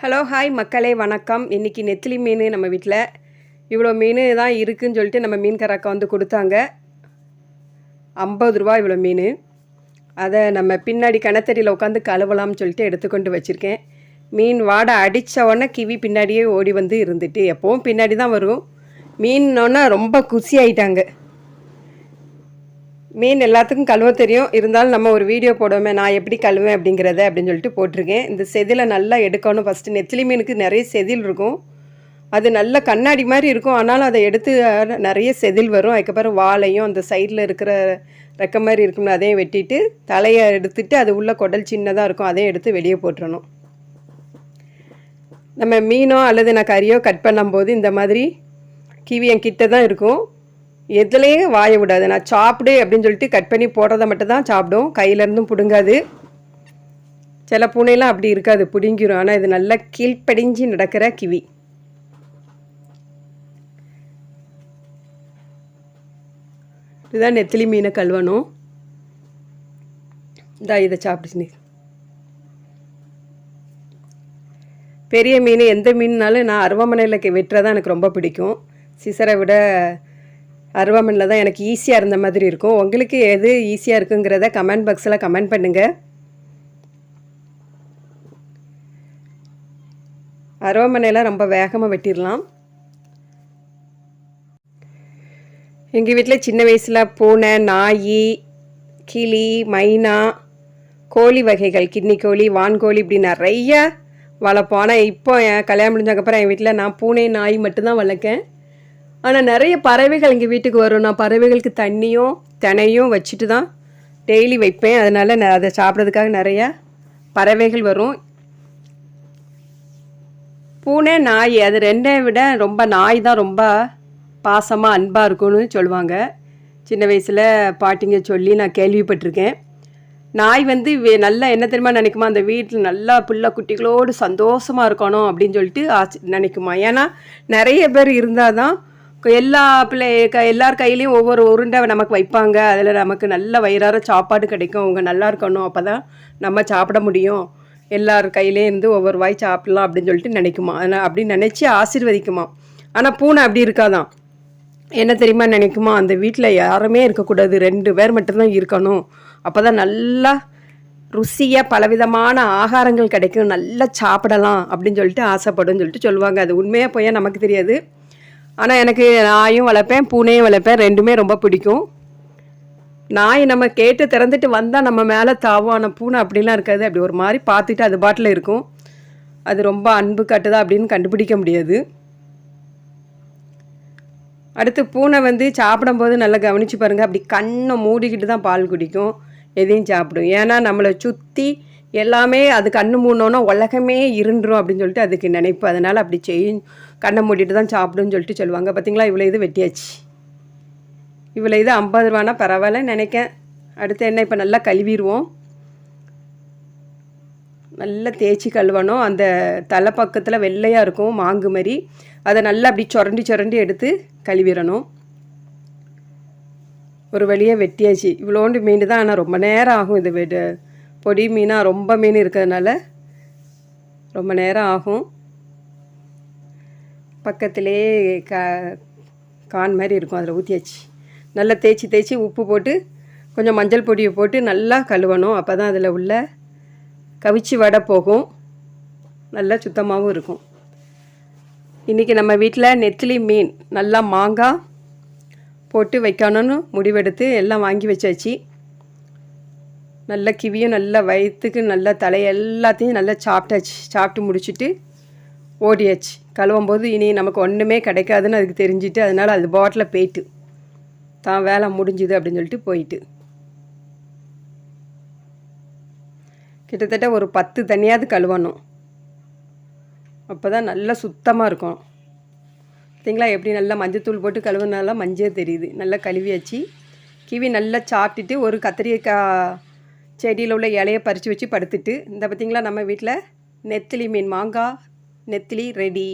Hello hi மக்களே வணக்கம். இன்றைக்கி நெத்திலி மீன் நம்ம வீட்டில் இவ்வளோ மீன் தான் இருக்குன்னு சொல்லிட்டு நம்ம மீன்காரக்கா வந்து கொடுத்தாங்க. ஐம்பது ரூபா இவ்வளோ மீன். அதை நம்ம பின்னாடி கணத்தடியில் உட்காந்து கழுவலாம்னு சொல்லிட்டு எடுத்துக்கொண்டு வச்சுருக்கேன். மீன் வாடை அடித்த உடனே கிவி பின்னாடியே ஓடி வந்து இருந்துட்டு எப்போவும் பின்னாடி தான் வரும். மீன்னொன்னே ரொம்ப குசி ஆயிட்டாங்க. மீன் எல்லாத்துக்கும் கழுவ தெரியும். இருந்தாலும் நம்ம ஒரு வீடியோ போடுவோமே நான் எப்படி கழுவேன் அப்படிங்கிறத அப்படின்னு சொல்லிட்டு போட்டிருக்கேன். இந்த செதிலை நல்லா எடுக்கணும் ஃபஸ்ட்டு நெத்திலி மீனுக்கு நிறைய செதில் இருக்கும். அது நல்ல கண்ணாடி மாதிரி இருக்கும். ஆனாலும் அதை எடுத்து நிறைய செதில் வரும். அதுக்கப்புறம் வாழையும் அந்த சைடில் இருக்கிற ரெக்க மாதிரி இருக்கும்ல அதையும் வெட்டிட்டு தலையை எடுத்துட்டு அது உள்ள குடல் சின்னதாக இருக்கும். அதையும் எடுத்து வெளியே போட்டுறணும். நம்ம மீனோ அல்லது நான் கறியோ கட் பண்ணும்போது இந்த மாதிரி கிவி என் கிட்ட தான் இருக்கும். எதுலேயும் வாய விடாது. நான் சாப்பிடு அப்படின்னு சொல்லிட்டு கட் பண்ணி போடுறத மட்டும் தான் சாப்பிடும். கையிலேருந்தும் பிடுங்காது. சில பூனைலாம் அப்படி இருக்காது பிடுங்கிரும். ஆனால் இது நல்லா கீழ்ப்படிஞ்சு நடக்கிற கிவி. இதுதான் நெத்திலி மீனை கழுவணும். இந்தா இதை சாப்பிடுச்சு நீ பெரிய மீன் எந்த மீன்னாலும் நான் அருவாமனையில் வெட்டுறதான் எனக்கு ரொம்ப பிடிக்கும். சிசரை விட அருவாமனில் தான் எனக்கு ஈஸியாக இருந்த மாதிரி இருக்கும். உங்களுக்கு எது ஈஸியாக இருக்குங்கிறத கமெண்ட் பாக்ஸில் கமெண்ட் பண்ணுங்கள் அருவாமனையெல்லாம் ரொம்ப வேகமாக வெட்டிடலாம். எங்கள் வீட்டில் சின்ன வயசில் பூனை நாய் கிளி மைனா கோழி வகைகள் கிட்னி கோழி வான்கோழி இப்படி நிறைய வளர்ப்போம். ஆனால் இப்போ என் கல்யாணம் முடிஞ்சதுக்கப்புறம் என் வீட்டில் நான் பூனை நாய் மட்டும்தான் வளர்க்கேன். ஆனால் நிறைய பறவைகள் எங்கள் வீட்டுக்கு வரும். நான் பறவைகளுக்கு தண்ணியும் தினையும் வச்சுட்டு தான் டெய்லி வைப்பேன். அதனால் நான் அதை சாப்பிட்றதுக்காக நிறைய பறவைகள் வரும். பூனை நாய் அது ரெண்டை விட ரொம்ப நாய் தான் ரொம்ப பாசமாக அன்பாக இருக்கும்னு சொல்லுவாங்க. சின்ன வயசில் பாட்டிங்க சொல்லி நான் கேள்விப்பட்டிருக்கேன். நாய் வந்து நல்லா என்ன தெரியுமா நினைக்குமா? அந்த வீட்டில் நல்லா பிள்ளை குட்டிகளோடு சந்தோஷமாக இருக்கணும் அப்படின்னு சொல்லிட்டு ஆச்சு நினைக்குமா. ஏன்னா நிறைய பேர் இருந்தால் தான் எல்லா பிள்ளை க எல்லார் கையிலையும் ஒவ்வொரு உருண்டை நமக்கு வைப்பாங்க. அதில் நமக்கு நல்ல வயிறார சாப்பாடு கிடைக்கும். அவங்க நல்லா இருக்கணும். அப்போ தான் நம்ம சாப்பிட முடியும். எல்லார் கையிலேயும் இருந்து ஒவ்வொரு வாய் சாப்பிடலாம் அப்படின்னு சொல்லிட்டு நினைக்குமா? அதனால் அப்படின்னு நினச்சி ஆசீர்வதிக்குமா? ஆனால் பூனை அப்படி இருக்காதான். என்ன தெரியுமா நினைக்குமா? அந்த வீட்டில் யாருமே இருக்கக்கூடாது. ரெண்டு பேர் மட்டும்தான் இருக்கணும். அப்போ தான் நல்லா ருசியாக பலவிதமான ஆகாரங்கள் கிடைக்கும். நல்லா சாப்பிடலாம் அப்படின்னு சொல்லிட்டு ஆசைப்படும்னு சொல்லிட்டு சொல்லுவாங்க. அது உண்மையாக போய் நமக்கு தெரியாது. ஆனால் எனக்கு நாயும் வளர்ப்பேன் பூனையும் வளர்ப்பேன் ரெண்டுமே ரொம்ப பிடிக்கும். நாய் நம்ம கேட்டு திறந்துட்டு வந்தால் நம்ம மேலே தாவும் ஆனால் பூனை அப்படிலாம் இருக்காது. அப்படி ஒரு மாதிரி பார்த்துட்டு அது பாட்டில் இருக்கும். அது ரொம்ப அன்பு காட்டுதா அப்படின்னு கண்டுபிடிக்க முடியாது. அடுத்து பூனை வந்து சாப்பிடும்போது நல்லா கவனித்து பாருங்கள் அப்படி கண்ணை மூடிக்கிட்டு தான் பால் குடிக்கும். எதையும் சாப்பிடும். ஏன்னா நம்மளை சுற்றி எல்லாமே அது கண்ணு மூணோன்னா உலகமே இருண்டுரும் அப்படின்னு சொல்லிட்டு அதுக்கு நினைப்பு. அதனால் அப்படி செய்யும். கண்ணை மூடிட்டு தான் சாப்பிடுன்னு சொல்லிட்டு சொல்லுவாங்க. பார்த்தீங்களா இவ்வளோ இது வெட்டியாச்சு. இவ்வளோ இது ஐம்பது ரூபானா பரவாயில்ல நினைக்கேன். அடுத்து என்ன? இப்போ நல்லா கழுவிடுவோம். நல்லா தேய்ச்சி கழுவணும். அந்த தலை பக்கத்தில் வெள்ளையாக இருக்கும் மாங்கு மாதிரி. அதை நல்லா அப்படி சுரண்டி சுரண்டி எடுத்து கழுவிடணும். ஒரு வழியாக வெட்டியாச்சு. இவ்வளோண்டு மீன் தான் ஆனால் ரொம்ப நேரம் ஆகும் இது வெடு. பொடி மீனாக ரொம்ப மீன் இருக்கிறதுனால ரொம்ப நேரம் ஆகும். பக்கத்திலே க கான் மாதிரி இருக்கும் அதில் ஊற்றியாச்சு நல்லா தேய்ச்சி தேய்ச்சி உப்பு போட்டு கொஞ்சம் மஞ்சள் பொடியை போட்டு நல்லா கழுவணும். அப்போ தான் அதில் உள்ள கவிச்சி வடை போகும். நல்லா சுத்தமாகவும் இருக்கும். இன்றைக்கி நம்ம வீட்டில் நெத்திலி மீன் நல்லா மாங்காய் போட்டு வைக்கணும்னு முடிவெடுத்து எல்லாம் வாங்கி வச்சாச்சு. நல்ல கிவியும் நல்லா வயிற்றுக்கு நல்ல தலை எல்லாத்தையும் நல்லா சாப்பிட்டாச்சு. சாப்பிட்டு முடிச்சுட்டு ஓடியாச்சு. கழுவும் போது இனி நமக்கு ஒன்றுமே கிடைக்காதுன்னு அதுக்கு தெரிஞ்சுட்டு அதனால் அது பாட்டில் போயிட்டு தான் வேலை முடிஞ்சுது அப்படின்னு சொல்லிட்டு போயிட்டு. கிட்டத்தட்ட ஒரு பத்து தனியாவது கழுவணும். அப்போ தான் நல்லா சுத்தமாக இருக்கும். பார்த்தீங்களா? எப்படி நல்லா மஞ்சத்தூள் போட்டு கழுவுனாலாம் மஞ்சள் தெரியுது. நல்லா கழுவியாச்சு. கிவி நல்லா சாப்பிட்டுட்டு ஒரு கத்திரிக்காய் செடியில் உள்ள இலையை பறித்து வச்சு படுத்துட்டு இந்த பார்த்திங்களா நம்ம வீட்டில் நெத்திலி மீன் மாங்காய் நெத்திலி ரெடி